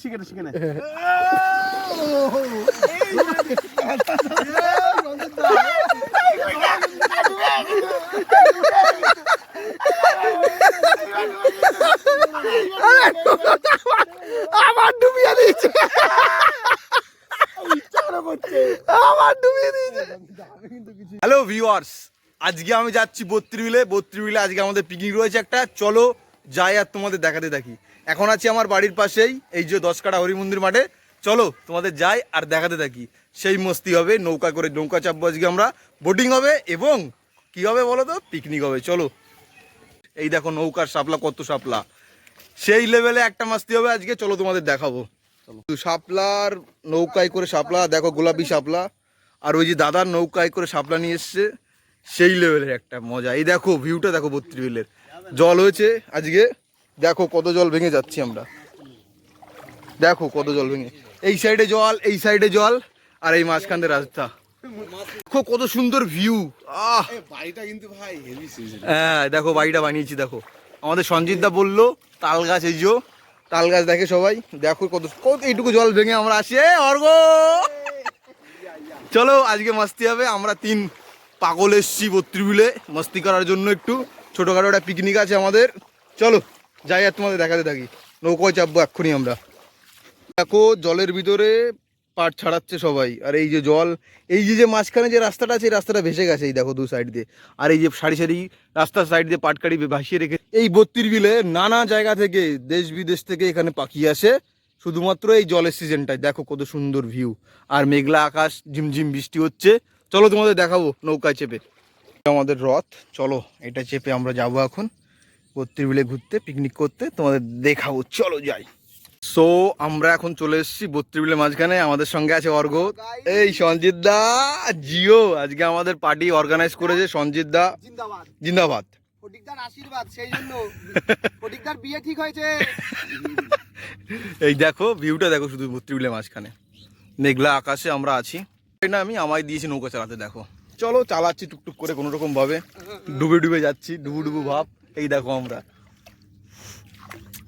শিখে শিখে আমার ডুবিয়ে দিয়েছে। আমার ডুবিয়ে দিয়েছে। হ্যালো ভিউয়ার্স আজকে আমি যাচ্ছি বত্রিবিলে বত্রিবিলে আজকে আমাদের পিকনিক রয়েছে একটা। চলো যাই আর তোমাদের দেখাতে থাকি। এখন আছি আমার বাড়ির পাশেই, এই যে দশ কাটা হরি মন্দির মাঠে। চলো, তোমাদের যাই আর দেখাতে থাকি। সেই মস্তি হবে, নৌকা করে নৌকা চাপবো আজকে আমরা। বোটিং হবে এবং কি হবে বলো তো? পিকনিক হবে। চলো। এই দেখো নৌকার সাপলা কত সাপলা সেই লেভেলে একটা মাস্তি হবে আজকে। চলো তোমাদের দেখাবো। তো শাপলার নৌকায় করে সাপলা দেখো গোলাপি সাপলা আর ওই যে দাদার নৌকায় করে সাপলা নিয়ে এসছে। সেই লেভেলের একটা মজা। এই দেখো ভিউটা দেখো বত্রিবিলের জল হয়েছে আজকে। দেখো কত জল ভেঙে যাচ্ছি আমরা। দেখো কত জল ভেঙে। এই সাইডে জল এই সাইডে জল আর এই মাঝখান দিয়ে রাস্তা। দেখো কত সুন্দর ভিউ আহ! বাড়িটা কিন্তু ভাই হ্যাঁ দেখো বাড়িটা বানিয়েছি দেখো। আমাদের সঞ্জিত দা বলল তাল গাছ এই যে তাল গাছ দেখে সবাই। দেখো কত কত এইটুকু জল ভেঙে আমরা আসি এ, অর্ঘ চলো আজকে মাস্তি হবে। আমরা তিন পাগল এসছি বত্রিবিলে মস্তি করার জন্য একটু। ছোটোখাটো একটা পিকনিক আছে আমাদের। চলো, যাই আর তোমাদের দেখাতে থাকি। নৌকোয় চাপবো এক্ষুনি আমরা। দেখো, জলের ভিতরে পাট ছাড়াচ্ছে সবাই। আর এই যে জল, এই যে যে মাঝখানে যে রাস্তাটা আছে, এই রাস্তাটা ভেসে গেছে এই দেখো দু সাইড দিয়ে। আর এই যে সারি সারি রাস্তার সাইড দিয়ে পাটকারি ভাসিয়ে রেখে এই বত্রির বিলে নানা জায়গা থেকে, দেশ বিদেশ থেকে এখানে পাখি আসে। শুধুমাত্র এই জলের সিজনটায় দেখো কত সুন্দর ভিউ আর মেঘলা আকাশ, ঝিমঝিম বৃষ্টি হচ্ছে। চলো তোমাদের দেখাবো নৌকায় চেপে। আমাদের রথ। চলো এটা চেপে আমরা যাব এখন। বত্রির বিলে ঘুরতে পিকনিক করতে। তোমাদের দেখাবো চলো যাই। সো আমরা এখন চলে এসেছি বত্রিবিলের মাঝখানে। আমাদের সঙ্গে আছে অর্ঘ। এই সঞ্জিত দা জিও। আজকে আমাদের পার্টি অর্গানাইজ করেছে সঞ্জিত দা। জিন্দাবাদ। আশীর্বাদ সেই জন্য। বিয়ে ঠিক হয়েছে। এই দেখো ভিউটা দেখো শুধু বত্রিবিলের মাঝখানে। মেঘলা আকাশে আমরা আছি। এই না আমি আমায় দিয়েছি নৌকা চালাতে দেখো। চলো চালাচ্ছি টুকটুক করে কোনো রকম ভাবে। ডুবে ডুবে যাচ্ছি, ডুবু ডুবু ভাব। এই দেখো আমরা।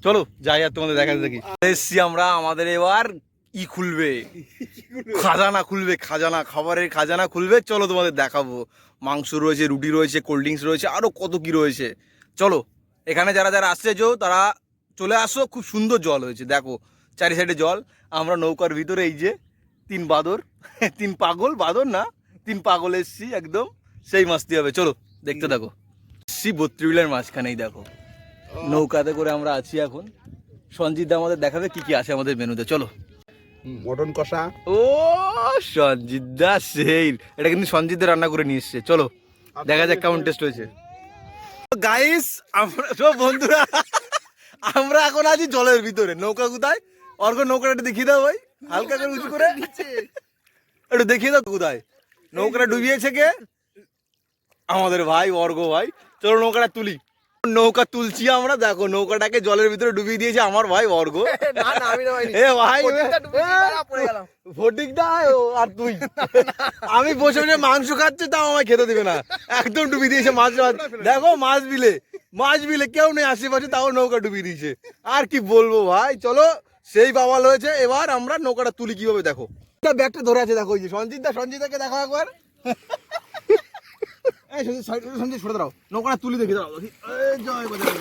চলো, যাই আর তোমাদের দেখাতে দেখি। এসছি আমরা, আমাদের এবার ই খুলবে? খাজানা খুলবে, খাজানা, খাবারের খাজানা খুলবে। চলো তোমাদের দেখাবো। মাংস রয়েছে, রুটি রয়েছে কোল্ড ড্রিঙ্কস রয়েছে আরও কত কি রয়েছে। চলো, এখানে যারা যারা আসছে যো তারা চলে আসো। খুব সুন্দর জল হয়েছে, দেখো। চারি সাইডে জল। আমরা নৌকার ভিতরে এই যে, তিন বাদর, তিন পাগল, বাদর না তিন পাগল এসছি একদম। সেই মাস্তি হবে চলো দেখতে দেখো এসছি বত্রিবিলের মাঝখানেই দেখো। নৌকাতে করে আমরা আছি এখন। সঞ্জিত দা আমাদের দেখাবে কি কি আছে আমাদের মেনুতে চলো। মটন কষা। ও সঞ্জিত দা সেই। এটা কিন্তু সঞ্জিত দা রান্না করে নিয়ে এসছে চলো। দেখা যাক কেমন টেস্ট হয়েছে। গাইস আমরা সব বন্ধুরা আমরা এখন আছি জলের ভিতরে। নৌকা কোথায়? অর্ঘ নৌকাটা দেখিয়ে দাও ভাই। হালকা করে উঁচু করে। একটু দেখিয়ে দাও কোথায়। নৌকাটা ডুবিয়েছে কে? আমাদের ভাই অর্ঘ ভাই। চলো নৌকাটা তুলি। নৌকা তুলছি আমরা দেখো নৌকাটাকে জলের ভিতরে ডুবিয়ে দিয়েছে আমার ভাই অর্ঘ। এ ভাই আর তুই। আমি বসে বসে মাংস খাচ্ছি তাও আমায় খেতে দিবে না। একদম ডুবিয়ে দিয়েছে মাছ মাছ। দেখো মাছ বিলে মাছ বিলে কেউ নেই আশেপাশে তাও নৌকা ডুবিয়ে দিয়েছে। আর কি বলব ভাই চলো সেই বাবাল হয়েছে এবার আমরা নৌকাটা তুলি কীভাবে দেখো। ব্যাগটা ধরে আছে দেখো ওই যে সঞ্জিত দা সঞ্জিতাকে দেখো একবার। এই সঞ্জিত সঞ্জিত, সঞ্জিত সরে দাঁড়াও নৌকাটা তুলি দেখি দাঁড়াও দেখি। জয় বাজার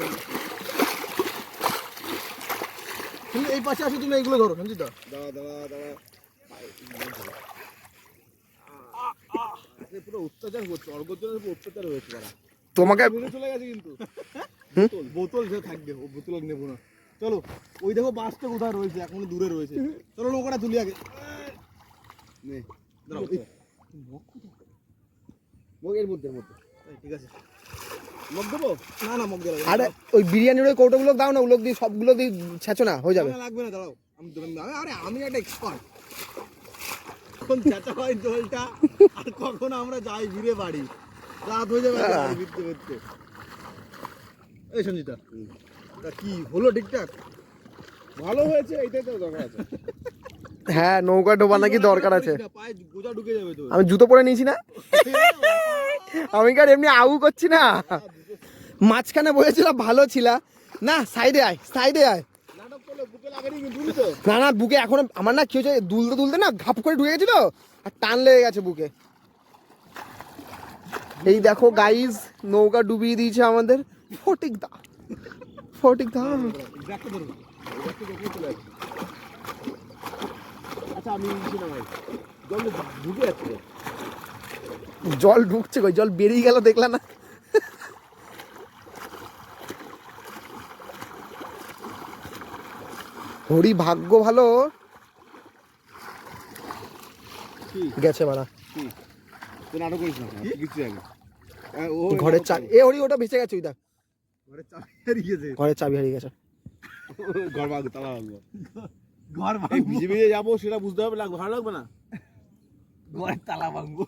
তুমি এই পাশে আসো তুমি এইগুলো ধরো সঞ্জিত দা। দাঁড়া দাঁড়া দাঁড়া পুরো অত্যাচার করছে অর্গজনের উপর অত্যাচার হয়েছে তারা। তোমাকে চলে গেছে কিন্তু। বোতল বোতল যে থাকবে ও বোতল নেব না। চলো ওই দেখো বাসটা কোথায় রয়েছে এখনও দূরে রয়েছে। চলো নৌকাটা তুলি আগে। নে দাঁড়াও। মগ এর মধ্যে মধ্যে। ঠিক আছে। মগ দেবো? না না মগ দেবো আরে ওই বিরিয়ানির ওই কৌটোগুলো দাও না ওগুলো দিয়ে সবগুলো দিয়ে ছেঁচো না হয়ে যাবে। লাগবে না দাঁড়াও। আমি আরে আমি একটা এক্সপার্ট কখন চেঁচা হয় আর কখন আমরা যাই ঘুরে বাড়ি। রাত হয়ে যাবে এই সঞ্জিতা তা কি হলো ঠিকঠাক? ভালো হয়েছে এইটাই তো দরকার আছে। হ্যাঁ নৌকা ডোবা নাকি দরকার আছে। আমি জুতো পরে নিয়েছি না? আমি কার এমনি আউ করছি না? মাঝখানে বসেছিলাম ভালো ছিল। না সাইডে আয় সাইডে আয়। না না বুকে এখন আমার না কি হয়েছে দুলতে দুলতে না ঘাপ করে ঢুকে গেছিল আর টান লেগে গেছে বুকে। এই দেখো গাইজ নৌকা ডুবিয়ে দিয়েছে আমাদের। ফটিক দা ফটিক দা ব্যাগটা ধরো ব্যাগটা দেখে চলে আসবে আচ্ছা আমি জল ঢুকে যাচ্ছে। জল ঢুকছে কই? জল বেরিয়ে গেল দেখলা না? হরি ভাগ্য ভালো। গেছে মারা ঘরের চা এ হরি ওটা বেঁচে গেছে ওই দেখ। ঘরের চাবি হারিয়ে গেছে। ঘরের চাবি হারিয়ে গেছে। ঘর ভাগ তালা ভাঙবো ঘর ভাঙবো। ভিজে ভিজে যাব সেটা বুঝতে হবে লাগবে ভালো লাগবে না? ঘরের তালা ভাঙবো।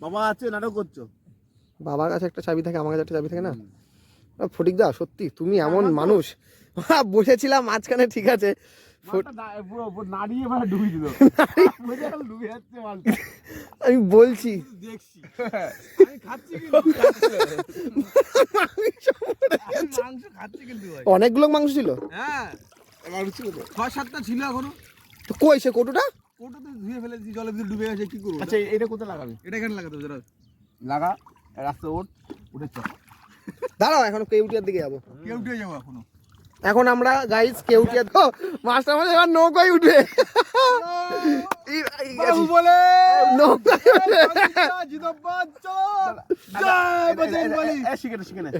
বাবা আছে নাটক করছ? বাবার কাছে একটা চাবি থাকে আমার কাছে একটা চাবি থাকে না? ফটিক দা সত্যি তুমি এমন মানুষ। বসেছিলাম মাঝখানে ঠিক আছে। আমি বলছি। দেখছি। আমি খাচ্ছি কিন্তু আমি মাংস খাচ্ছি কিন্তু ভাই। অনেকগুলো মাংস ছিল? হ্যাঁ। ছিল তো ছয় সাতটা ছিল এখনও তো কই সে কটুটা ওটা তো ধুয়ে ফেলেছি জলের ভিতরে ডুবে গেছে কি করব আচ্ছা এটা কোথায় লাগাবি এটা এখানে লাগাতে হবে লাগা রাস্তা ওঠ উঠে চল দাঁড়াও এখন কেউটিয়ার দিকে যাব কেউ যাব এখনও এখন আমরা গাইস কেউটিয়া তো মাস্টার মাঝে এবার নৌকায় উঠবে বলে নৌকায় উঠবে জিদাবাদ চল জয় বজরং বলি শিখে নে শিখে নে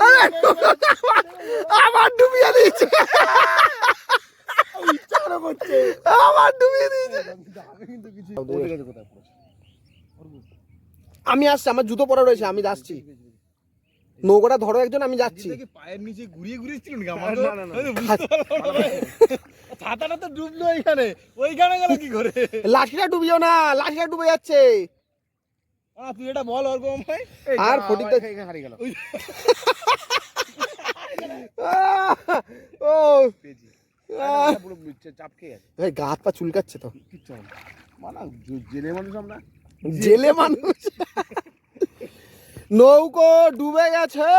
আরে, আবার ডুবিয়ে দিয়েছে আবার ডুবিয়ে দিয়েছে। আমি আসছি আমার জুতো পরা রয়েছে আমি যাচ্ছি। নৌকাটা ধরো একজন আমি যাচ্ছি। পায়ের নিচে ঘুরিয়ে ঘুরিয়ে ছিল নাকি? আমার না, না, না। ছাতাটা তো ডুবলো ওইখানে ওইখানে গেল কি করে? লাঠিটা ডুবিও না লাঠিটা ডুবে যাচ্ছে। তুই এটা বল ওরকম আর ফটিকটা হারিয়ে গেল। ও! পুরো চাপ খেয়ে গেছে। ভাই গা হাত পা চুলকাচ্ছে তো। মানা জেলে মানুষ আমরা। জেলে মানুষ। নৌকো ডুবে গেছে।